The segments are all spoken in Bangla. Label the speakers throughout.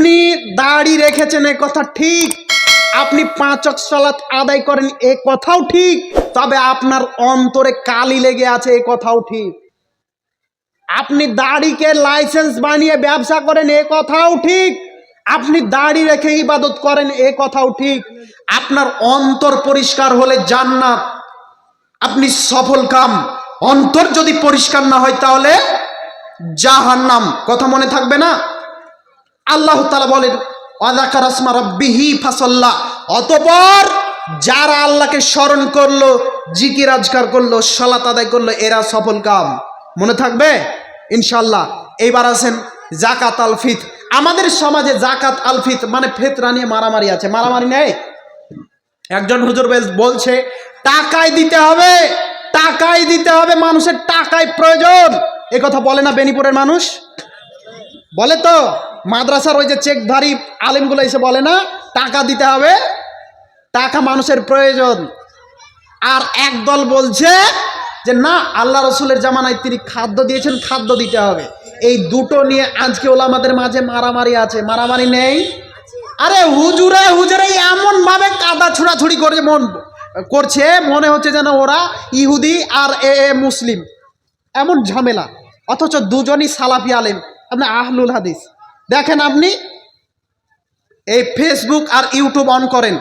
Speaker 1: আপনি দাড়ি রেখেছেন এ কথা ঠিক। আপনি পাঁচক সালাত আদায় করেন এ কথাও ঠিক। তবে আপনার অন্তরে কালি লেগে আছে এ কথাও ঠিক। আপনি দাড়িকে লাইসেন্স বানিয়ে ব্যবসা করেন এ কথাও ঠিক। আপনি দাড়ি রেখে ইবাদত করেন এ কথাও ঠিক। আপনার অন্তর পরিষ্কার হলে জান্নাত। আপনি সফল কাম। অন্তর যদি পরিষ্কার না হয় তাহলে জাহান্নাম। কথা মনে থাকবে না? আল্লাহ তালা বলেন অদাকার আসমা রব্বিহি ফাসল্লা। অতপর যারা আল্লাহকে স্মরণ করল, জিকির আজকার করল, সালাত আদায় করল, এরা সফল কাম। মনে থাকবে? ইনশাল্লাহ এইবার আছেন জাকাত আল ফিত আমাদের সমাজে জাকাত আল ফিত মানে ফেতরা নিয়ে মারামারি আছে। মারামারি নেই? একজন হুজুর বলছে টাকায় দিতে হবে টাকায় দিতে হবে, মানুষের টাকায় প্রয়োজন। এ কথা বলে না বেনিপুরের মানুষ? বলে তো? মাদ্রাসার ওই যে চেকধারী আলেমগুলো এসে বলে না, টাকা দিতে হবে, টাকা মানুষের প্রয়োজন। আর একদল বলছে যে, না, আল্লাহ রসুলের জামানায় তিনি খাদ্য দিয়েছেন, খাদ্য দিতে হবে। এই দুটো নিয়ে আজকে ওলামাদের মাঝে মারামারি আছে। মারামারি নেই? আরে হুজুরে হুজুরে এমন ভাবে কাদা ছুড়াছুড়ি করে মন, করছে, মনে হচ্ছে যেন ওরা ইহুদি আর এ এ মুসলিম। এমন ঝামেলা। অথচ দুজনই সালাফি আলেম। আপনি আহলুল হাদিস। দেখেন আপনি, এই ফেসবুক আর ইউটিউব অন করেন,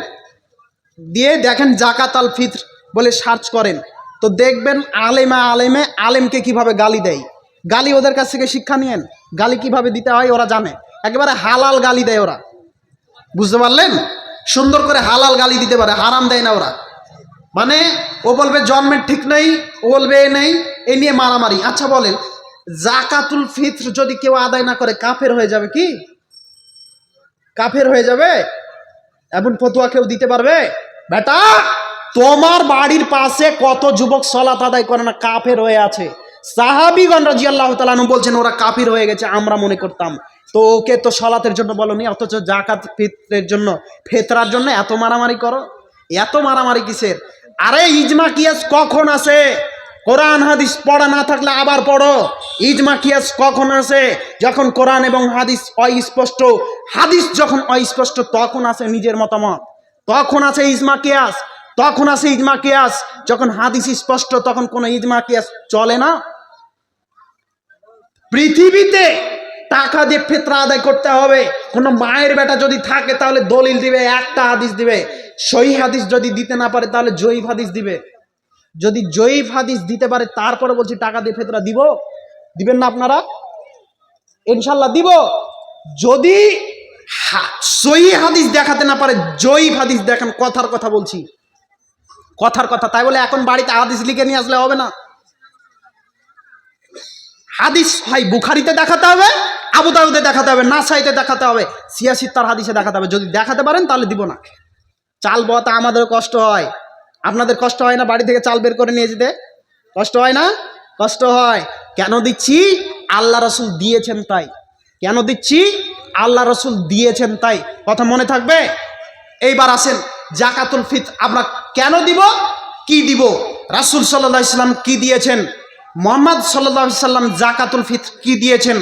Speaker 1: দিয়ে দেখেন জাকাত আল ফিত্র বলে সার্চ করেন। তো দেখবেন আলেমা আলেমে আলেমকে কীভাবে গালি দেয়। গালি ওদের কাছ থেকে শিক্ষা নিয়েন। গালি কীভাবে দিতে হয় ওরা জানে। একেবারে হালাল গালি দেয় ওরা। বুঝতে পারলেন? সুন্দর করে হালাল গালি দিতে পারে, হারাম দেয় না ওরা। মানে ও বলবে জন্মের ঠিক নেই, ও বলবে এ নেই, এ নিয়ে মারামারি। আচ্ছা বলেন জাকাতুল ফিত্র যদি কেউ আদায় না করে, কাফের হয়ে যাবে কি? কাফের হয়ে যাবে? এমন ফতুয়া কেউ দিতে পারবে? বেটা, তোমার বাড়ির পাশে কত যুবক সলাত আদায় করে না, কাফের হয়ে আছে। সাহাবিগণ রাজি আল্লাহ তালানু বলছেন, ওরা কাফির হয়ে গেছে, আমরা মনে করতাম। তো ওকে তো সলাতের জন্য বলনি, অথচ জাকাত ফিত্রের জন্য, ফেতরার জন্য এত মারামারি করো? এত মারামারি কিসের? আরে, ইজমা কিয়াস কখন আসে? কোরআন হাদিস পড়া না থাকলে আবার পড়ো। ইজমা কিয়াস কখন আসে? যখন কোরআন এবং হাদিস অস্পষ্ট। হাদিস যখন অস্পষ্ট, তখন আসে নিজের মতামত। তখন আছে ইজমা কিয়াস। তখন আছে ইজমা কিয়াস। যখন হাদিস স্পষ্ট, তখন কোনো ইজমা কিয়াস চলে না। পৃথিবীতে টাকা দিয়ে ফেতরা আদায় করতে হবে। কোনো মায়ের বেটা যদি থাকে, তাহলে দলিল দিবে, একটা হাদিস দিবে। সহি হাদিস যদি দিতে না পারে, তাহলে জয়ীফ হাদিস দিবে। যদি জয়ীফ হাদিস দিতে পারে, তারপরে বলছি টাকা দিয়ে ফেতরা দিব। দিবেন না আপনারা? ইনশাল্লাহ দিব। যদি সহি হাদিস দেখাতে না পারে, জয়ীফ হাদিস দেখান, কথার কথা বলছি। কথার কথা, তাই বলে এখন বাড়িতে হাদিস লিখে নিয়ে আসলে হবে না। হাদিস ভাই বুখারিতে দেখাতে হবে, আবু দাউদে দেখাতে হবে, নাসাইতে দেখাতে হবে সিয়াসিত্তার হাদিসে দেখাতে হবে। যদি দেখাতে পারেন, তাহলে দিব না। চাল বওয়াতে আমাদের কষ্ট হয়। আপনাদের কষ্ট হয় না বাড়ি থেকে চাল বের করে নিয়ে যেতে? কষ্ট হয় না? কষ্ট হয়। কেন দিচ্ছি? আল্লাহ রসুল দিয়েছেন তাই। কেন দিচ্ছি? আল্লাহ রসুল দিয়েছেন তাই। কথা মনে থাকবে? এইবার আসেন, জাকাতুল ফিত আমরা কেন দিব? কি দিব? রাসুল সাল্লাহ ইসলাম কি দিয়েছেন? মোহাম্মদ সাল্লাহ সাল্লাম জাকাতুল ফিত কি দিয়েছেন?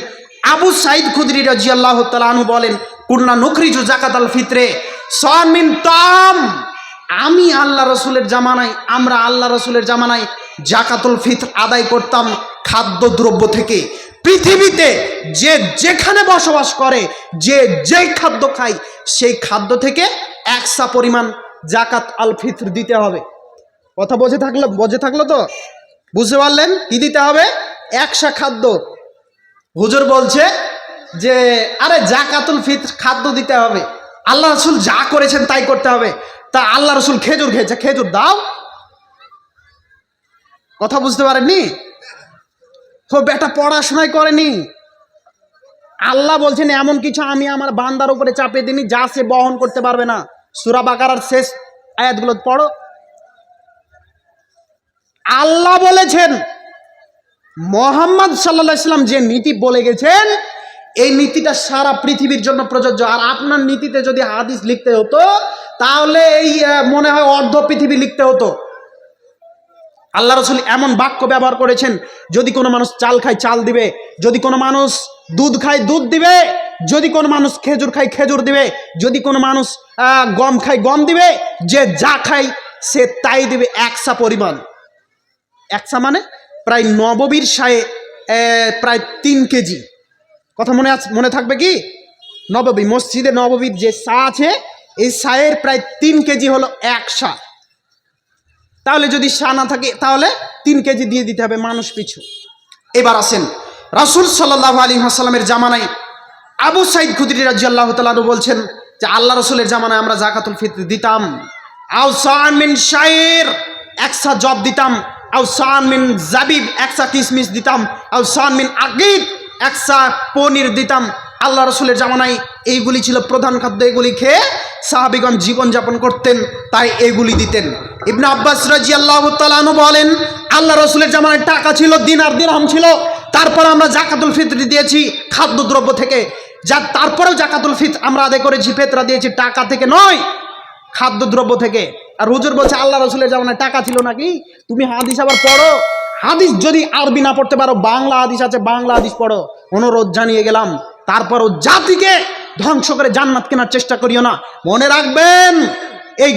Speaker 1: আবু সাইদ খুদরি রাজি আল্লাহ তালু বলেন, কুন্না নকরিজু জাকাত আল ফিতরে সমিন তাম আমি আল্লাহ রসুলের জামানায়, আমরা আল্লাহ রসুলের জামানায় জাকাতুল ফিতর আদায় করতাম খাদ্যদ্রব্য থেকে। পৃথিবীতে যে যেখানে বসবাস করে, যে যে খাদ্য খায়, সেই খাদ্য থেকে একসা পরিমাণ জাকাত আল ফিতর দিতে হবে। কথা বোঝে থাকল বোঝে থাকল তো? বুঝতে পারলেন? কি দিতে হবে? একসা খাদ্য। হুজুর বলছে যে, আরে জাকাতুল ফিতর খাদ্য দিতে হবে। আল্লাহ রসুল যা করেছেন তাই করতে হবে। তা আল্লাহ রসুল খেজুর খেয়েছে, খেজুর দাও। কথা বুঝতে পারেননি? তো বেটা পড়াশোনায় করেনি। আল্লাহ বলছেন, এমন কিছু আমি আমার বান্দার উপরে চাপিয়ে দিনি যা সে বহন করতে পারবে না। সুরা বাকারার শেষ আয়াতগুলো পড়ো। আল্লাহ বলেছেন, মোহাম্মদ সাল্লাহ ইসলাম যে নীতি বলে গেছেন এই নীতিটা সারা পৃথিবীর জন্য প্রযোজ্য। আর আপনার নীতিতে যদি হাদিস লিখতে হতো, তাহলে এই মনে হয় অর্ধ পৃথিবী লিখতে হতো। আল্লাহ রসুল এমন বাক্য ব্যবহার করেছেন, যদি কোনো মানুষ চাল খায়, চাল দিবে। যদি কোনো মানুষ দুধ খায়, দুধ দিবে। যদি কোনো মানুষ খেজুর খায়, খেজুর দিবে। যদি কোনো মানুষ গম খায়, গম দিবে। যে যা খায়, সে তাই দিবে। একসা পরিমাণ। একসা মানে প্রায় নববীর সায়ে প্রায় তিন কেজি। কথা মনে আছে, মনে থাকবে কি? নববী, মসজিদে নববীর যে সা আছে, এই সায়ের প্রায় তিন কেজি হলো এক সা। তাহলে যদি সা না থাকে, তাহলে তিন কেজি দিয়ে দিতে হবে মানুষ পিছু। এবার আসেন, রাসুল সাল্লাহ আলী হাসালামের জামানায় আবু সাইদ খুদরি রাজি আল্লাহ তালু বলছেন যে, আল্লাহ রসুলের জামানায় আমরা জাকাতুল ফিতর দিতাম। আউ সান মিন শায়ের একসা জব দিতাম। আউ সান মিন জাবিব একসা কিসমিস দিতাম। আউ সান মিন আকিদ একসা পনির দিতাম আল্লাহ রসুলের জামানায়। এইগুলি ছিল প্রধান খাদ্য, এগুলি খেয়ে সাহাবিগণ জীবনযাপন করতেন, তাই এগুলি দিতেন। ইবনে আব্বাস রাজি আল্লাহ তালানু বলেন, আল্লাহ রসুলের জামানায় টাকা ছিল দিনার দিরহাম ছিল। তারপর আমরা জাকাতুল ফিতরি দিয়েছি, খাদ্যদ্রব্য থেকে। যা তারপরেও জাকাতুল ফিত আমরা আদায় করেছি, ফেতরা দিয়েছি, টাকা থেকে নয়, খাদ্যদ্রব্য থেকে। আর হুজুর বলছে, আল্লাহ রসুলের জামানায় টাকা ছিল নাকি? তুমি হাদিস আবার পড়ো। হাদিস যদি আরবি না পড়তে পারো, বাংলা হাদিস আছে, বাংলা হাদিস পড়ো, অনুরোধ জানিয়ে গেলাম। তারপরও জাতিকে ধ্বংস করে জান্নাত কেনার চেষ্টা করিও না। মনে রাখবেন, এই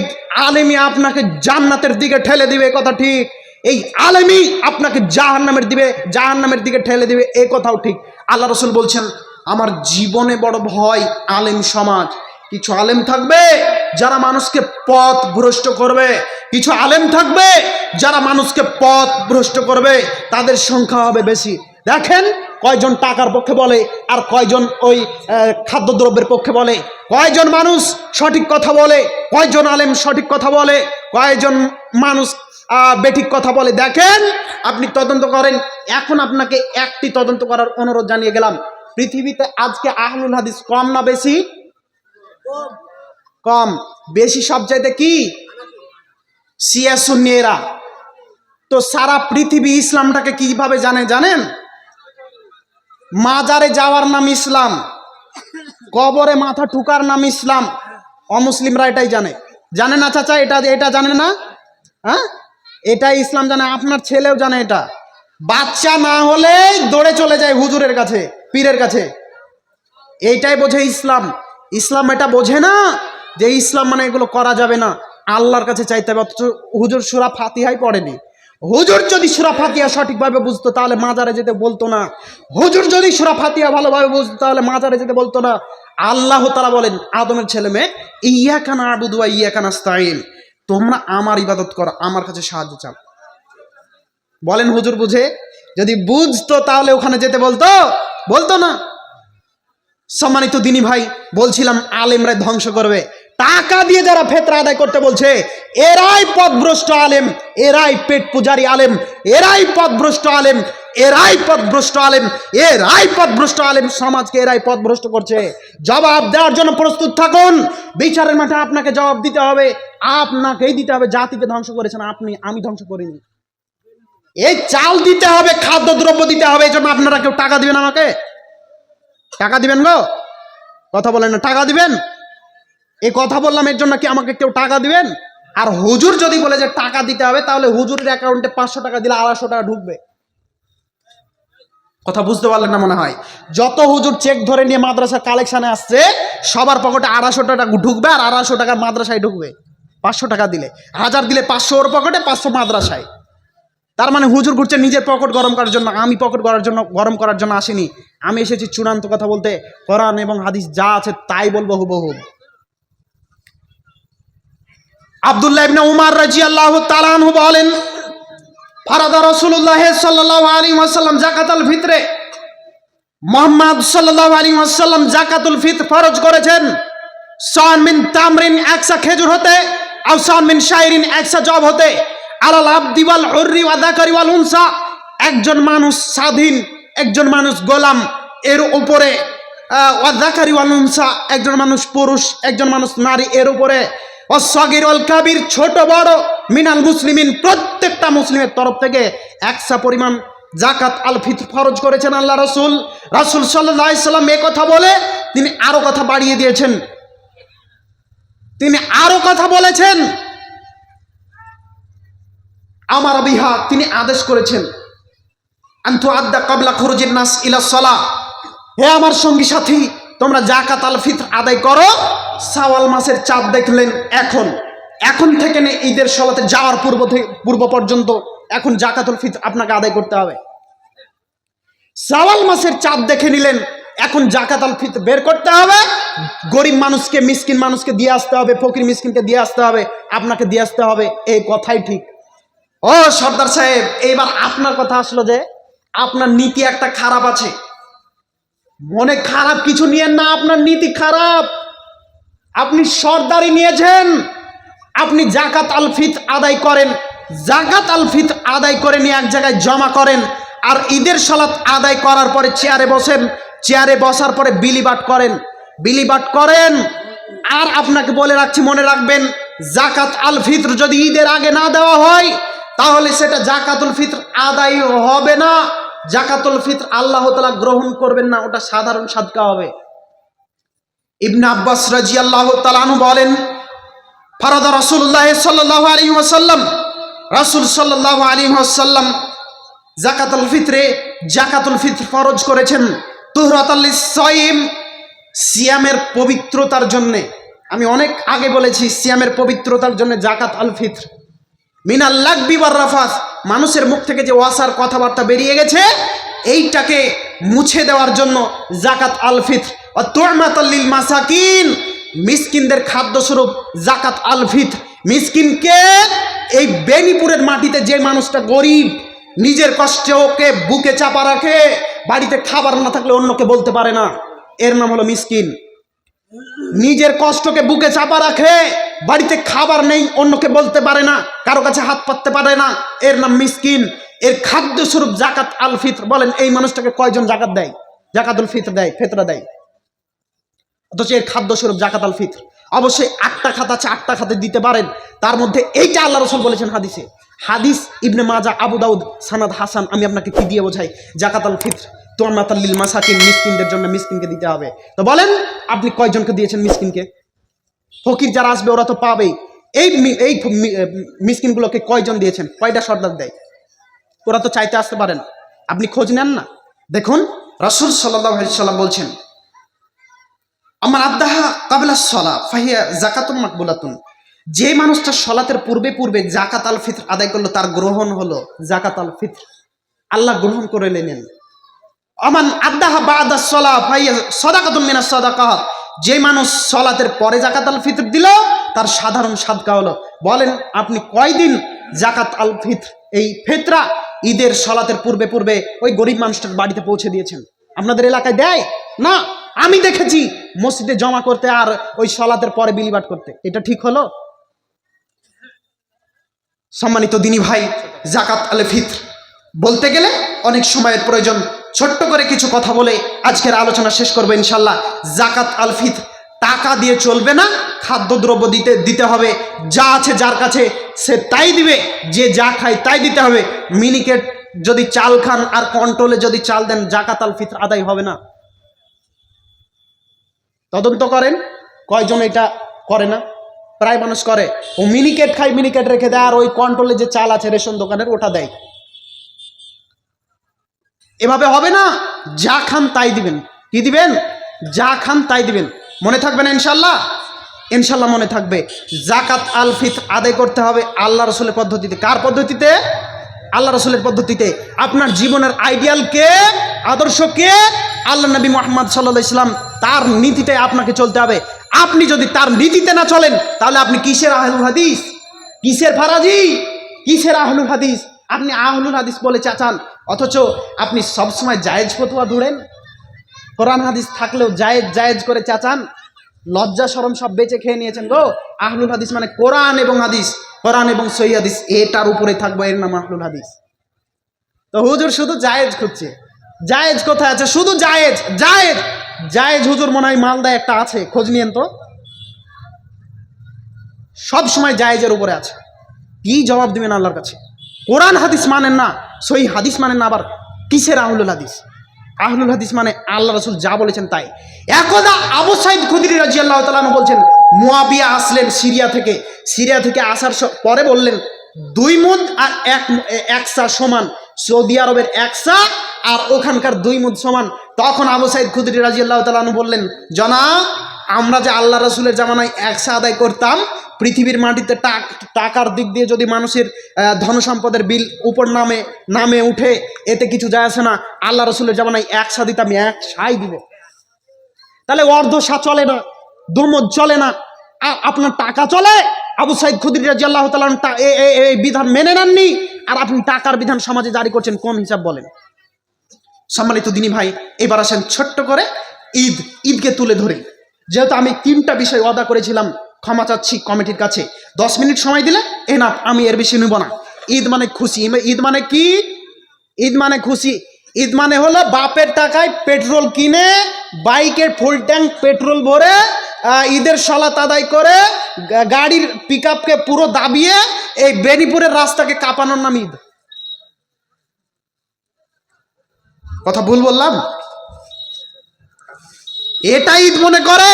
Speaker 1: আলেমি আপনাকে জান্নাতের দিকে ঠেলে দিবে কথা ঠিক। এই আলেমি আপনাকে জাহান্নামের দিবে, জাহান্নামের দিকে ঠেলে দিবে, এ কথাও ঠিক। আল্লাহ রসুল বলছেন, আমার জীবনে বড় ভয় আলেম সমাজ। কিছু আলেম থাকবে যারা মানুষকে পথ ভ্রষ্ট করবে, কিছু আলেম থাকবে, যারা মানুষকে পথ ভ্রষ্ট করবে, তাদের সংখ্যা হবে বেশি। দেখেন কয়জন টাকার পক্ষে বলে আর কয়জন ওই খাদ্যদ্রব্যের পক্ষে বলে। কয়জন মানুষ সঠিক কথা বলে, কয়জন আলেম সঠিক কথা বলে, কয়জন মানুষ বেঠিক কথা বলে। দেখেন আপনি তদন্ত করেন, এখন আপনাকে একটি তদন্ত করার অনুরোধ জানিয়ে গেলাম। পৃথিবীতে আজকে আহলুল হাদিস কম না বেশি? কম। বেশি সব চাইতে কি? সিয়া সুন্নিয়েরা তো সারা পৃথিবী ইসলামটাকে কীভাবে জানে জানেন? মাজারে যাওয়ার নাম ইসলাম, কবরে মাথা ঠুকার নাম ইসলাম। অমুসলিমরা এটাই জানে। জানে না চাচা, এটা এটা জানে না? হ্যাঁ? এটাই ইসলাম জানে, আপনার ছেলেও জানে এটা। বাচ্চা না হলে দৌড়ে চলে যায় হুজুরের কাছে, পীরের কাছে। এইটাই বোঝে ইসলাম। ইসলাম এটা বোঝে না যে ইসলাম মানে এগুলো করা যাবে না, আল্লাহর কাছে চাইতে হবে, অথচ হুজুর সুরা ফাতিহাই পড়েনি। হুজুর যদি সুরা ফাতিহা সঠিকভাবে বুঝতো, তাহলে মাজারে যেতে বলতো না। হুজুর যদি সুরা ফাতিহা ভালোভাবে বুঝতো, তাহলে মাজারে যেতে বলতো না। আল্লাহ তারা বলেন, আদমের ছেলে মেয়ে ইয়া কানা আবুদুয়া ইয়া কানা স্তাইল তোমরা আমার ইবাদত করো, আমার কাছে সাহায্য চাও। বলেন হুজুর বুঝে, যদি বুঝতো তাহলে ওখানে যেতে বলতো? বলতো না। সম্মানিত দিনী ভাই, বলছিলাম, আলেমরা ধ্বংস করবে। টাকা দিয়ে যারা ফেতরা আদায় করতে বলছে, এরাই পথভ্রষ্ট আলেম, এরাই পেট পূজারি আলেম, এরাই পথভ্রষ্ট আলেম, এরাই পথভ্রষ্ট আলেম, এরাই পথভ্রষ্ট আলেম, সমাজকে এরাই পথভ্রষ্ট করছে। জবাব দেওয়ার জন্য প্রস্তুত থাকুন। বিচারের মাঠে আপনাকে জবাব দিতে হবে, আপনাকেই দিতে হবে। জাতিকে ধ্বংস করেছেন আপনি, আমি ধ্বংস করিনি। এই চাল দিতে হবে, খাদ্যদ্রব্য দিতে হবে, এই জন্য আপনারা কেউ টাকা দিবেন আমাকে? টাকা দিবেন গো? কথা বলেন না, টাকা দিবেন? এই কথা বললাম, এর জন্য কি আমাকে কেউ টাকা দিবেন? আর হুজুর যদি বলে যে টাকা দিতে হবে, তাহলে হুজুরের অ্যাকাউন্টে পাঁচশো টাকা দিলে আড়াইশো টাকা ঢুকবে। কথা বুঝতে পারলেন না মনে হয়? যত হুজুর চেক ধরে নিয়ে মাদ্রাসার কালেকশনে আসছে, সবার পকেটে আড়াইশো টাকা ঢুকবে আর আড়াইশো টাকা মাদ্রাসায় ঢুকবে। পাঁচশো টাকা দিলে। হাজার দিলে পাঁচশো ওর পকেটে পাঁচশো মাদ্রাসায়। তার মানে হুজুর ঘুরছে নিজের পকেট গরম করার জন্য, আমি পকেট করার জন্য, গরম করার জন্য আসিনি। আমি এসেছি চূড়ান্ত কথা বলতে, কোরআন এবং হাদিস যা আছে তাই বলব হুবহু। আব্দুল্লাহ উমার রাদিয়াল্লাহু তাআলা বলেন সাল্লাল্লাহু ফিতরে। মুহাম্মদ সাল্লাল্লাহু ফরজ করেছেন। মিন তামরিন একসা খেজুর হতে মিন একসা জব হতে। ওয়াল উনসা, একজন মানুষ স্বাধীন, একজন মানুষ গোলাম, এর উপরে উনসা, একজন মানুষ পুরুষ, একজন মানুষ নারী, এর উপরে অসগির অল কাবির ছোট বড় মিনাল মুসলিমিন প্রত্যেকটা মুসলিমের তরফ থেকে একসা পরিমাণ জাকাত আল ফিতর ফরজ করেছেন আল্লাহ রসুল। রাসুল সাল্লাম এ কথা বলে তিনি আরও কথা বাড়িয়ে দিয়েছেন। তিনি আরও কথা বলেছেন। আমার বিহা তিনি আদেশ করেছেন। আন্তু আদ্দা কাবলা খরুজির নাস ইলা সলা হে আমার সঙ্গী সাথী তোমরা জাকাত আল ফিত্র আদায় করো, সাওয়াল মাসের চাঁদ দেখলেন এখন। এখন থেকে নে ঈদের সলাতে যাওয়ার পূর্ব থেকে পূর্ব পর্যন্ত এখন জাকাতুল ফিত্র আপনাকে আদায় করতে হবে। সাওয়াল মাসের চাঁদ দেখে নিলেন, এখন জাকাত আল ফিত্র বের করতে হবে। গরিব মানুষকে, মিসকিন মানুষকে দিয়ে আসতে হবে, ফকির মিসকিনকে দিয়ে আসতে হবে, আপনাকে দিয়ে আসতে হবে, এই কথাই ঠিক। ও সর্দার সাহেব, এইবার আপনার কথা আসলো যে, আপনার নীতি একটা খারাপ আছে। মনে খারাপ কিছু নিয়েন না, আপনার নীতি খারাপ। আপনি সর্দারি নিয়েছেন। আপনি জাকাত আলফিত আদায় করেন। জাকাত আলফিত আদায় করে নিয়ে এক জায়গায় জমা করেন। আর ঈদের সালাত আদায় করার পরে চেয়ারে বসেন। চেয়ারে বসার পরে বিলিবাট করেন। বিলিবাট করেন। আর আপনাকে বলে রাখছি, মনে রাখবেন, জাকাত আল ফিত্র যদি ঈদের আগে না দেওয়া হয়, তাহলে সেটা জাকাতুল ফিত্র আদায় হবে না। জাকাতুল ফিত্র আল্লাহ তালা গ্রহণ করবেন না, ওটা সাধারণ সাদকা হবে। ইবনে আব্বাস রাজি আল্লাহ তালানু বলেন, ফরদা রসুল্লাহ সাল্লাহ আলী ওয়াসাল্লাম, রাসুল সাল্লাহ আলী ওয়াসাল্লাম জাকাতুল ফিত্রে জাকাতুল ফিত্র ফরজ করেছেন তুহরাত সাইম সিয়ামের পবিত্রতার জন্যে। আমি অনেক আগে বলেছি, সিয়ামের পবিত্রতার জন্য জাকাত আল ফিত্র। মিনাল লাগবি রাফাস মানুষের মুখ থেকে যে ওয়াসার কথাবার্তা বেরিয়ে গেছে, এইটাকে মুছে দেওয়ার জন্য জাকাত আল ফিত্র ও তোরমাতাল্লিল মাসাকিন। মিসকিনদের খাদ্যস্বরূপ জাকাত আল ফিত্র মিসকিনকে এই বেনিপুরের মাটিতে যে মানুষটা গরিব, নিজের কষ্টে ওকে বুকে চাপা রাখে, বাড়িতে খাবার না থাকলে অন্যকে বলতে পারে না। এর নাম হলো মিসকিন। নিজের কষ্টকে বুকে চাপা রাখে বাড়িতে খাবার নেই, অন্যকে বলতে পারে না, কারও কাছে হাত পাততে পারে না। এর নাম মিসকিন। এর খাদ্য স্বরূপ জাকাত আল ফিত্র। বলেন, এই মানুষটাকে কয়জন জাকাত দেয়? জাকাতুল ফিত্র দেয়, ফেতরা দেয়। অথচ এর খাদ্য স্বরূপ জাকাত আল ফিত্র। অবশ্যই আটটা খাত আছে, আটটা খাতে দিতে পারেন। তার মধ্যে এইটা আল্লাহ রসুল বলেছেন হাদিসে। হাদিস ইবনে মাজা, আবু দাউদ, সানাদ হাসান, আমি আপনাকে কি দিয়ে বোঝাই? জাকাত আল ফিত্র। তোমার মাতাল্লিল মাসাকিন, মিসকিনদের জন্য মিসকিনকে দিতে হবে। তো বলেন, আপনি কয়জনকে দিয়েছেন মিসকিনকে? ফকির যারা আসবে, ওরা তো পাবেই এই এই মিসকিনগুলোকে কয়জন দিয়েছেন? কয়টা সর্দার দেয়? ওরা তো চাইতে আসতে পারে না। আপনি খোঁজ নেন না। দেখুন, রাসুল সাল্লাম বলছেন, আমার আব্দাহা কাবিলা সলা, ফাহিয়া জাকাতুন মাকবুলাতুন। যে মানুষটা সলাতের পূর্বে পূর্বে জাকাত আল ফিত্র আদায় করল, তার গ্রহণ হলো জাকাত আল ফিত্র। আল্লাহ গ্রহণ করে নেন আমান আদাহা বাদা সলা ফাইয়া সদাকাতুন মিনা সদাকাহ যে মানুষ সলাতের পরে জাকাত আল ফিত্র দিল, তার সাধারণ সাদকা হলো। বলেন, আপনি কয়দিন জাকাত আল ফিত্র, এই ফেতরা ঈদের সলাতের পূর্বে পূর্বে ওই গরিব মানুষটার বাড়িতে পৌঁছে দিয়েছেন? আপনাদের এলাকায় দেয়? না। আমি দেখেছি মসজিদে জমা করতে আর ওই সলাতের পরে বিলিবাট করতে। এটা ঠিক হলো? সম্মানিত দিনী ভাই, জাকাত আল ফিত্র বলতে গেলে অনেক সময়ের প্রয়োজন। ছোট্ট করে কিছু কথা বলে আজকের আলোচনা শেষ করব ইনশাল্লাহ। জাকাত আলফিত টাকা দিয়ে চলবে না, খাদ্যদ্রব্য দিতে দিতে হবে। যা আছে যার কাছে, সে তাই দিবে। যে যা খায় তাই দিতে হবে। মিনিকেট যদি চাল খান আর কন্ট্রোলে যদি চাল দেন, জাকাত আল ফিত্র আদায় হবে না। তদন্ত করেন, কয়জন এটা করে না? প্রায় মানুষ করে। ও মিনিকেট খায়, মিনিকেট রেখে দেয়, আর ওই কন্ট্রোলে যে চাল আছে রেশন দোকানের, ওটা দেয়। এভাবে হবে না। যা খান তাই দিবেন। কি দিবেন? যা খান তাই দিবেন। মনে থাকবে না ইনশাল্লাহ? ইনশাল্লাহ মনে থাকবে। জাকাত আল ফিত আদায় করতে হবে আল্লাহ রসুলের পদ্ধতিতে। কার পদ্ধতিতে? আল্লাহ রসুলের পদ্ধতিতে। আপনার জীবনের আইডিয়াল কে? আদর্শ কে? আল্লাহ নবী মোহাম্মদ সাল্লাহ ইসলাম তার নীতিতে আপনাকে চলতে হবে। আপনি যদি তার নীতিতে না চলেন, তাহলে আপনি কিসের আহলুল হাদিস? কিসের ফারাজি? কিসের আহলুল হাদিস? আপনি আহলুল হাদিস বলে চাচান। অথচ আপনি সবসময় জায়েজ ফতুয়া ধুড়েন কোরআন হাদিস থাকলেও জায়েজ জায়েজ করে চাচান, লজ্জা সরম সব বেঁচে খেয়ে নিয়েছেন গো। আহলুল হাদিস মানে কোরআন এবং হাদিস, কোরআন এবং সই হাদিস, এটার উপরে থাকব, এর নাম আহলুল হাদিস। তো হুজুর শুধু জায়েজ খুঁজছে। জায়েজ কোথায় আছে? শুধু জায়েজ জায়েজ জায়েজ হুজুর মনে হয় মালদায় একটা আছে, খোঁজ নিয়েন তো। সব সময় জায়েজের উপরে আছে। কি জবাব দিবেন আল্লাহর কাছে? কোরআন হাদিস মানেন না সই হাদিস মানেন না, আবার কিসের আহলুল হাদিস? আহলুল হাদিস মানে আল্লাহ রসুল যা বলেছেন তাই। একদা আবু সাইদ খুদির রাজি আল্লাহ তালু বলছেন, মুয়াবিয়া আসলেন সিরিয়া থেকে। সিরিয়া থেকে আসার পরে বললেন, দুই মুদ আর এক একসা সমান। সৌদি আরবের একসা আর ওখানকার দুই মুদ সমান। তখন আবু সাইদ খুদরি রাজি আল্লাহ তালু বললেন জনা আমরা যে আল্লাহ রসুলের জামানায় একসা আদায় করতাম পৃথিবীর মাটিতে টাক- টাকার দিক দিয়ে যদি মানুষের আহ, ধন সম্পদের বিল উপর নামে নামে উঠে এতে কিছু যায় আসে না। আল্লাহ রসুলের জামানায় একসা আমি এক সাই দিব। তাহলে অর্ধশা চলে না দুমদ চলে না। আপনার টাকা চলে? আবু সাইদ খুদির রাজি আল্লাহ এই বিধান মেনে নেননি। আর আপনি টাকার বিধান সমাজে জারি করছেন কোন হিসাব বলেন? সম্মানিত দিনী ভাই এবার আসেন ছোট্ট করে ঈদ ঈদকে তুলে ধরে। যেহেতু আমি তিনটা বিষয় অদা করেছিলাম ক্ষমা চাচ্ছি কমিটির কাছে। দশ মিনিট সময় দিলে এ না আমি এর বেশি নেব না। ঈদ মানে খুশি। ঈদ মানে কি? ঈদ মানে খুশি। ঈদ মানে হলো বাপের টাকায় পেট্রোল কিনে, বাইকের ফুল ট্যাঙ্ক পেট্রোল ভরে ঈদের সলাত আদায় করে গাড়ির পিক পুরো দাবিয়ে এই বেনিপুরের রাস্তাকে কাঁপানোর নাম ঈদ। কথা ভুল বললাম? এটা ঈদ মনে করে?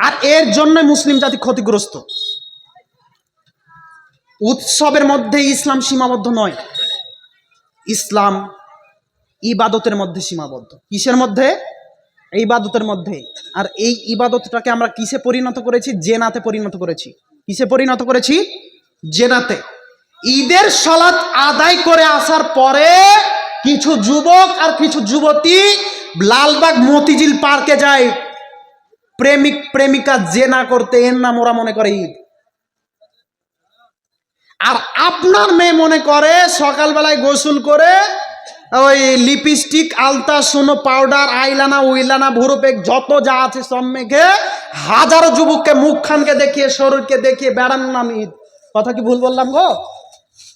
Speaker 1: আর এর জন্য মুসলিম জাতি ক্ষতিগ্রস্ত। উৎসবের মধ্যে ইসলাম সীমাবদ্ধ নয়। ইসলাম ইবাদতের মধ্যে সীমাবদ্ধ। কিসের মধ্যে? ইবাদতের মধ্যে। আর এই ইবাদতটাকে আমরা কিসে পরিণত করেছি? জেনাতে পরিণত করেছি। কিসে পরিণত করেছি? জেনাতে। ঈদের সলাৎ আদায় করে আসার পরে কিছু যুবক আর কিছু যুবতী লালবাগ মতিঝিল পার্কে যায়। প্রেমিক, প্রেমিকা যে জেনা করতে এর নাম ওরা মনে করে ঈদ। আর আপনার মেয়ে মনে করে সকালবেলায় গোসল করে ওই লিপস্টিক, আলতা, সোনো, পাউডার, আইলানা, উইলানা ভুরুপেক যত যা আছে সব মেঘে হাজারো যুবককে, মুখখানকে দেখিয়ে, শরীরকে দেখিয়ে বেড়ানোর নাম ঈদ। কথা কি ভুল বললাম গো?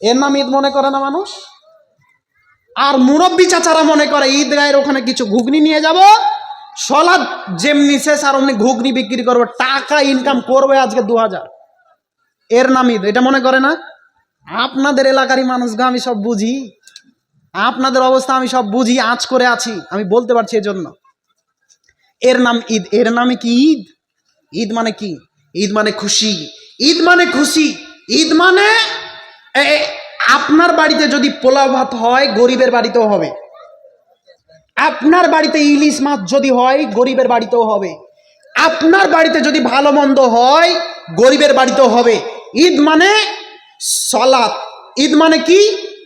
Speaker 1: এর নাম ঈদ মনে করে না মানুষ? আর মুরব্বী চাচারা মনে করে ঈদ গায়ের ওখানে কিছু ঘুগনি নিয়ে যাব সলাদ যেমনি শেষ আর অমনি ঘুগনি বিক্রি করব, টাকা ইনকাম করবে আজকে দু হাজার এর নাম ঈদ এটা মনে করে না? আপনাদের এলাকারই মানুষকে আমি সব বুঝি। আপনাদের অবস্থা আমি সব বুঝি আজ করে আছি, আমি বলতে পারছি এজন্য। এর নাম ঈদ, এর নামে কি ঈদ? ঈদ মানে কি? ঈদ মানে খুশি। ঈদ মানে খুশি। ঈদ মানে আপনার বাড়িতে যদি পোলাও ভাত হয়, গরিবের বাড়িতেও হবে। আপনার বাড়িতে ইলিশ মাছ যদি হয়, গরিবের বাড়িতেও হবে। আপনার বাড়িতে যদি ভালো মন্দ হয়, গরিবের বাড়িতেও হবে। ঈদ মানে সলাৎ। ঈদ মানে কি?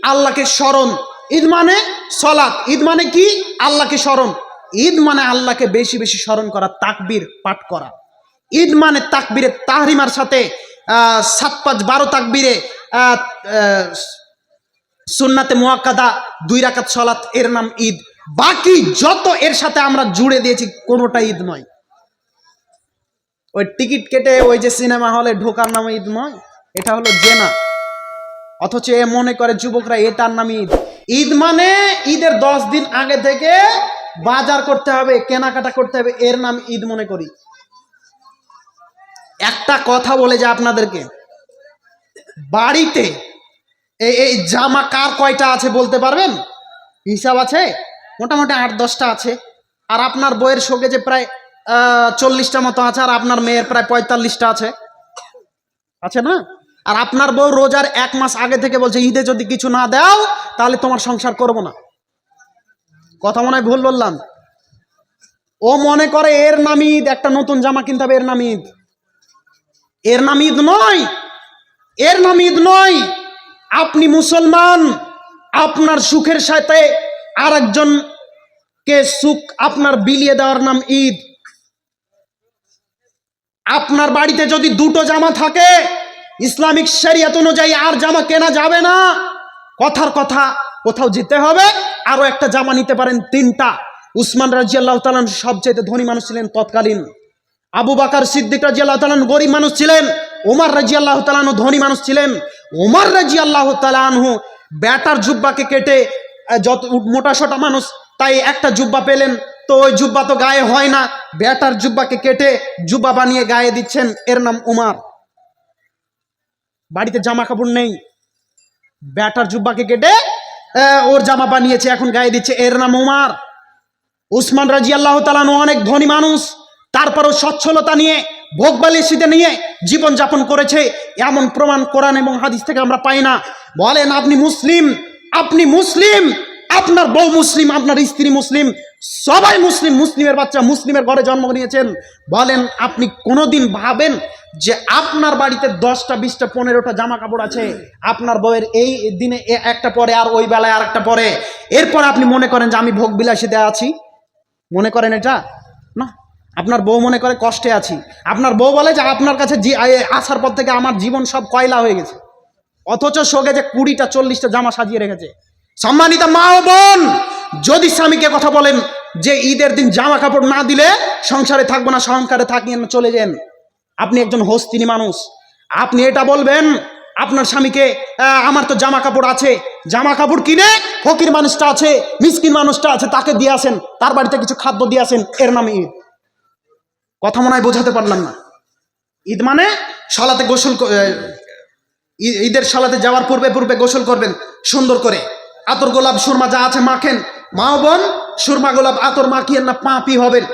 Speaker 1: আল্লাহকে স্মরণ। ঈদ মানে সলাৎ। ঈদ মানে কি? আল্লাহকে স্মরণ। ঈদ মানে আল্লাহকে বেশি বেশি স্মরণ করা, তাকবির পাঠ করা। ঈদ মানে তাকবীরে তাহরিমার সাথে সাত পাঁচ বারো তাকবিরে সুন্নাতে মোয়াক্কাদা, দুই রাকাত সলাত এর নাম ঈদ। বাকি যত এর সাথে আমরা জুড়ে দিয়েছি কোনোটা ঈদ নয়। ওই টিকিট কেটে ওই যে সিনেমা হলে ঢোকার নাম ঈদ নয়, এটা হলো জেনা। অথচ এ মনে করে যুবকরা এটার নাম ঈদ। ঈদ মানে ঈদের দশ দিন আগে থেকে বাজার করতে হবে, কেনাকাটা করতে হবে, এর নাম ঈদ মনে করি। একটা কথা বলে যে আপনাদেরকে। বাড়িতে এই জামা কার কয়টা আছে বলতে পারবেন? হিসাব আছে? মোটামুটি আট, দশটা আছে। আর আপনার বইয়ের শোকে যে প্রায় চল্লিশটা মতো আছে, আর আপনার মেয়ের প্রায় পঁয়তাল্লিশটা আছে। আছে না? আর আপনার বউ রোজার এক মাস আগে থেকে বলছে, ঈদে যদি কিছু না দাও, তাহলে তোমার সংসার করব না। কথা মনে হয় ভুল বললাম? ও মনে করে এর নাম ঈদ, একটা নতুন জামা কিনতে হবে, এর নাম ঈদ। এর নাম ঈদ নয়। এর নাম ঈদ নয়। আপনি মুসলমান, আপনার সুখের সাথে আর একজনকে সুখ আপনার বিলিয়ে দেওয়ার নাম ঈদ। আপনার বাড়িতে যদি দুটো জামা থাকে, ইসলামিক শরিয়ত অনুযায়ী আর জামা কেনা যাবে না। কথার কথা, কোথাও যেতে হবে, আরও একটা জামা নিতে পারেন তিনটা। উসমান রাজি তালান সবচেয়ে ধনী মানুষ ছিলেন তৎকালীন। আবু বাকার সিদ্দিক রাজি আল্লাহ তালান গরিব মানুষ ছিলেন। ওমর রাজি আল্লাহ তালানু ধনী মানুষ ছিলেন। ওমর রাজি আল্লাহ তালানহু ব্যাটার জুব্বাকে কেটে যত মোটা সোটা মানুষ, তাই একটা জুব্বা পেলেন। তো ওই জুব্বা তো গায়ে হয় না। ব্যাটার জুব্বাকে কেটে জুব্বা বানিয়ে গায়ে দিচ্ছেন। এর নাম উমার। বাড়িতে জামা কাপড় নেই। ব্যাটার জুব্বাকে কেটে ওর জামা বানিয়েছে, এখন গায়ে দিচ্ছে। এর নাম উমার। উসমান রাজি আল্লাহ তালানু অনেক ধনী মানুষ। তারপরও সচ্ছলতা নিয়ে ভোগ ভোগবালিশিতে নিয়ে জীবন যাপন করেছে। এমন প্রমাণ কোরআন এবং হাদিস থেকে আমরা পাই না। বলেন, আপনি মুসলিম আপনি মুসলিম, আপনার বউ মুসলিম, আপনার স্ত্রী মুসলিম, সবাই মুসলিম, মুসলিমের বাচ্চা মুসলিমের ঘরে জন্ম নিয়েছেন। বলেন, আপনি কোনোদিন ভাবেন যে আপনার বাড়িতে দশটা, বিশটা, পনেরোটা জামা কাপড় আছে? আপনার বউয়ের এই দিনে একটা পরে, আর ওই বেলায় আর একটা পরে। এরপর আপনি মনে করেন যে আমি ভোগ বিলাসীতে আছি? মনে করেন এটা? না। আপনার বউ মনে করে কষ্টে আছি। আপনার বউ বলে যে আপনার কাছে আসার পর থেকে আমার জীবন সব কয়লা হয়ে গেছে। অথচ শোকে যে কুড়িটা চল্লিশটা জামা সাজিয়ে রেখেছে। সম্মানিত মা ও বোন যদি স্বামীকে কথা বলেন যে ঈদের দিন জামা কাপড় না দিলে সংসারে থাকব না সংসারে থাকিয়ে চলে যান। আপনি একজন হস্তিনী মানুষ। আপনি এটা বলবেন আপনার স্বামীকে "আহ, আমার তো জামা কাপড় আছে। জামা কাপড় কিনে ফকির মানুষটা আছে মিসকিন মানুষটা আছে তাকে দিয়ে আসেন। তার বাড়িতে কিছু খাদ্য দিয়ে আসেন এর নামে ঈদ। কথা মনে হয় বোঝাতে পারলাম না। ঈদ মানে সলাতে গোসল ঈদের সালাতে যাওয়ার পূর্বে পূর্বে গোসল করবেন, সুন্দর করে। আতর গোলাপ সুরমা যা আছে মাখেন। মা ও বোন, সুরমা গোলাপ আতর মাখিয়েন না, পাপি হবেন।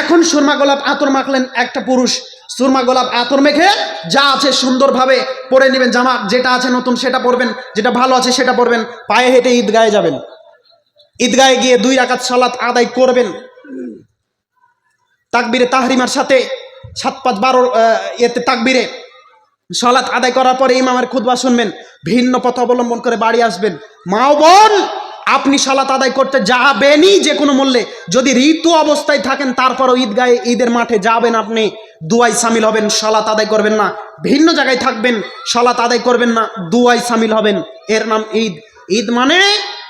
Speaker 1: এখন সুরমা গোলাপ আতর মাখলেন একটা পুরুষ। সুরমা গোলাপ আতর মেখে যা আছে সুন্দরভাবে পরে নেবেন। জামা যেটা আছে নতুন সেটা পরবেন, যেটা ভালো আছে সেটা পরবেন। পায়ে হেঁটে ঈদগায়ে যাবেন। ঈদগায়ে গিয়ে দুই রাকাত সালাত আদায় করবেন। তাকবিরে তাহরিমার সাথে সাত পাঁচ বারো এতে তাকবিরে সলাৎ আদায় করার পরে ইমামের খুদবা শুনবেন, ভিন্ন পথ অবলম্বন করে বাড়ি আসবেন। মাও বোন, আপনি সলাৎ আদায় করতে যাবেনই যে কোনো মূল্যে। যদি ঋতু অবস্থায় থাকেন, তারপরও ঈদগায়ে ঈদের মাঠে যাবেন আপনি। দুয়াই সামিল হবেন সলাৎ আদায় করবেন না। ভিন্ন জায়গায় থাকবেন সলাৎ আদায় করবেন না দুয়াই সামিল হবেন। এর নাম ঈদ। ঈদ মানে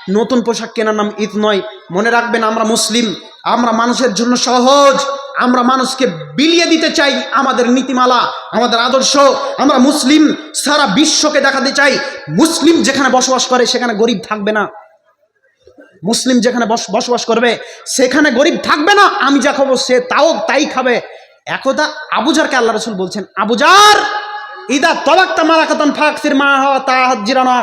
Speaker 1: নতুন পোশাক কেনার নাম ঈদ নয়। মনে রাখবেন, আমরা মুসলিম, আমরা মানুষের জন্য সহজ। আমরা মানুষকে বিলিয়ে দিতে চাই আমাদের নীতিমালা, আমাদের আদর্শ। আমরা মুসলিম সারা বিশ্বকে দেখাতে চাই। মুসলিম যেখানে বসবাস করে, সেখানে গরিব থাকবে না। মুসলিম যেখানে বস বসবাস করবে, সেখানে গরিব থাকবে না। আমি যা খাব, সে তাও তাই খাবে। একদা আবুজারকে আল্লাহ রসুল বলছেন, আবুজার, ইদা তবাক্তা মারাকাতন ফাকসির মা হওয়া তাহাত জিরানা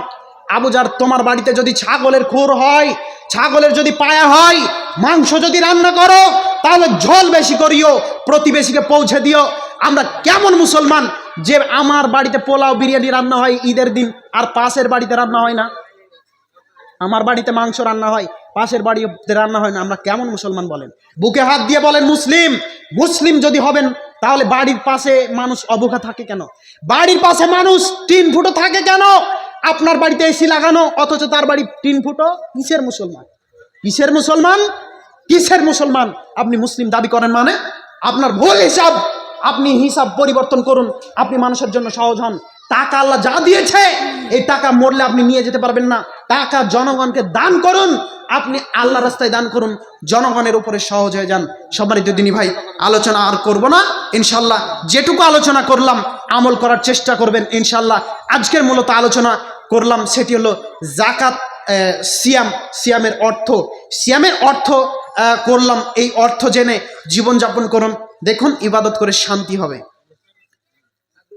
Speaker 1: আবুজার তোমার বাড়িতে যদি ছাগলের খুর হয়, ছাগলের যদি পায়া হয়, মাংস যদি রান্না করো, তাহলে ঝোল বেশি করিও, প্রতিবেশীকে পৌঁছে দিও। আমরা কেমন মুসলমান যে আমার বাড়িতে পোলাও, বিরিয়ানি রান্না হয় ঈদের দিন, আর পাশের বাড়িতে রান্না হয় না? আমার বাড়িতে মাংস রান্না হয়, পাশের বাড়িতে রান্না হয় না, আমরা কেমন মুসলমান বলেন? বুকে হাত দিয়ে বলেন মুসলিম মুসলিম যদি হবেন, তাহলে বাড়ির পাশে মানুষ অবকা থাকে কেন? বাড়ির পাশে মানুষ তিন ফুটো থাকে কেন? আপনার বাড়িতে এসি লাগানো, অথচ তার বাড়ি তিন ফুটো, কিসের মুসলমান? কিসের মুসলমান? কিসের মুসলমান? আপনি মুসলিম দাবি করেন মানে? আপনার ভুল হিসাব, আপনি হিসাব পরিবর্তন করুন, আপনি মানুষের জন্য সহজ হন। টাকা আল্লাহ যা দিয়েছে, এই টাকা মরলে আপনি নিয়ে যেতে পারবেন না। টাকা জনগণকে দান করুন, আপনি আল্লাহ রাস্তায় দান করুন, জনগণের উপরে সহজ হয়ে যান। সম্মানিত দিনী ভাই, আলোচনা আর করব না। ইনশাল্লাহ যেটুকু আলোচনা করলাম, আমল করার চেষ্টা করবেন ইনশাল্লাহ আজকের মূলত আলোচনা করলাম সেটি হলো জাকাত সিয়াম, সিয়ামের অর্থ। সিয়ামের অর্থ করলাম, এই অর্থ জেনে জীবনযাপন করুন। দেখুন, ইবাদত করে শান্তি হবে।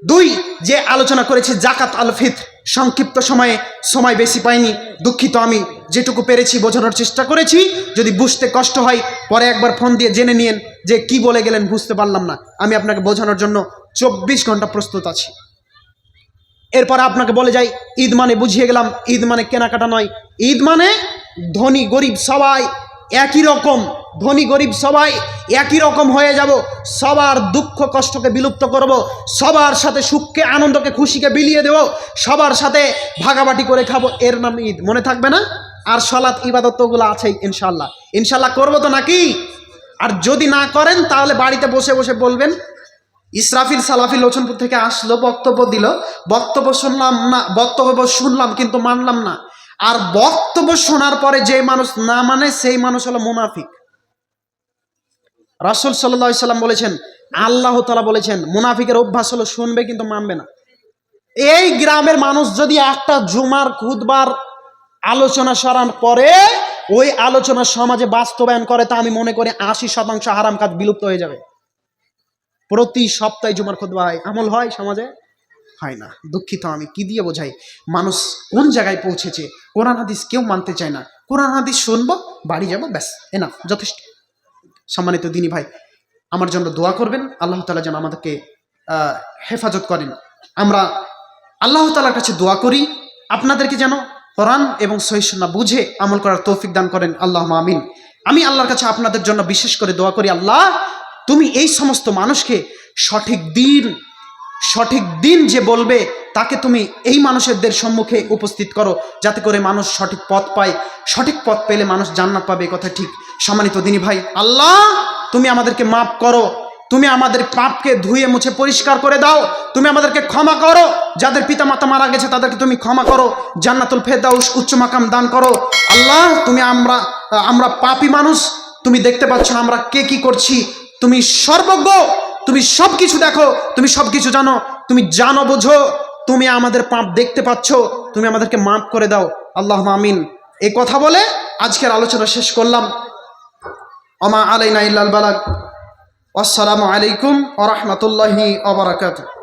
Speaker 1: দুই, যে আলোচনা করেছি জাকাত আল ফিত্র, সংক্ষিপ্ত সময়ে সময় বেশি পাইনি, দুঃখিত আমি, যেটুকু পেরেছি বোঝানোর চেষ্টা করেছি, যদি বুঝতে কষ্ট হয়, পরে একবার ফোন দিয়ে জেনে নিন যে কি বলে গেলেন, বুঝতে পারলাম না, আমি আপনাকে বোঝানোর জন্য চব্বিশ ঘণ্টা প্রস্তুত আছি। এরপর আপনাকে বলে যাই, ঈদ মানে বুঝিয়ে গেলাম, ঈদ মানে কেনাকাটা নয়, ঈদ মানে ধনী, গরিব সবাই একই রকম, ধনী গরিব সবাই একই রকম হয়ে যাব। সবার দুঃখ কষ্টকে বিলুপ্ত করব, সবার সাথে সুখকে, আনন্দকে, খুশিকে বিলিয়ে দেব, সবার সাথে ভাগাবাটি করে খাব, এর নাম ঈদ। মনে থাকবে না? আর সলাৎ ইবাদতগুলো আছেই ইনশাল্লাহ ইনশাল্লাহ করব তো নাকি? আর যদি না করেন, তাহলে বাড়িতে বসে বসে বলবেন। ইসরাফিল সালাফি লোচনপুর থেকে আসলো, বক্তব্য দিল। বক্তব্য শুনলাম না, বক্তব্য শুনলাম, কিন্তু মানলাম না। আর বক্তব্য শোনার পরে যে মানুষ না মানে সেই মানুষ হলো মুনাফিক। রাসুল সাল্লাহ সাল্লাম বলেছেন, আল্লাহ তালা বলেছেন, মুনাফিকের অভ্যাস হলো শুনবে কিন্তু মানবে না। এই গ্রামের মানুষ যদি একটা জুমার খুদবার আলোচনা সরান পরে ওই আলোচনা সমাজে বাস্তবায়ন করে, তা আমি মনে করি আশি শতাংশ হারাম কাজ বিলুপ্ত হয়ে যাবে। প্রতি সপ্তাহে জুমার খুদবা হয়। আমল হয় সমাজে? হয় না। দুঃখিত আমি। কি দিয়ে বোঝাই? মানুষ কোন জায়গায় পৌঁছেছে? কোরআন, হাদিস কেউ মানতে চায় না। কোরআন, হাদিস শুনব, বাড়ি যাব, ব্যাস এনা যথেষ্ট। সম্মানিত দিনী ভাই, আমার জন্য দোয়া করবেন। আল্লাহ তালা যেন আমাদেরকে হেফাজত করেন। আমরা আল্লাহ তালার কাছে দোয়া করি। আপনাদেরকে যেন কোরআন এবং সহিষ্ণা বুঝে আমল করার তৌফিক দান করেন। আল্লাহ আমিন। আমি আল্লাহর কাছে আপনাদের জন্য বিশেষ করে দোয়া করি, আল্লাহ, তুমি এই সমস্ত মানুষকে সঠিক দিন সঠিক দিন যে বলবে, তাকে তুমি এই মানুষেরদের সম্মুখে উপস্থিত করো, যাতে করে মানুষ সঠিক পথ পায়। সঠিক পথ পেলে মানুষ জান্নাত পাবে কথা ঠিক। সম্মানিত দিনী ভাই, আল্লাহ, তুমি আমাদেরকে মাফ করো। তুমি আমাদের পাপকে ধুয়ে মুছে পরিষ্কার করে দাও। তুমি আমাদেরকে ক্ষমা করো। যাদের পিতা মাতা মারা গেছে, তাদেরকে তুমি ক্ষমা করো। জান্নাতুল ফেরদাউস উচ্চ মাকাম দান করো। আল্লাহ, তুমি আমরা আমরা পাপী মানুষ। তুমি দেখতে পাচ্ছ আমরা কে কি করছি। তুমি সর্বজ্ঞ। তুমি সব কিছু দেখো, তুমি সব কিছু জানো, তুমি জানো, বোঝো, তুমি আমাদের পাপ দেখতে পাচ্ছ, তুমি আমাদেরকে মাফ করে দাও। আল্লাহ আমিন। এই কথা বলে আজকের আলোচনা শেষ করলাম। অমা আলাইনা ইল্লাল বালাক আসসালামু আলাইকুম ওরহমতুল্লাহি ওবরাকাতুহ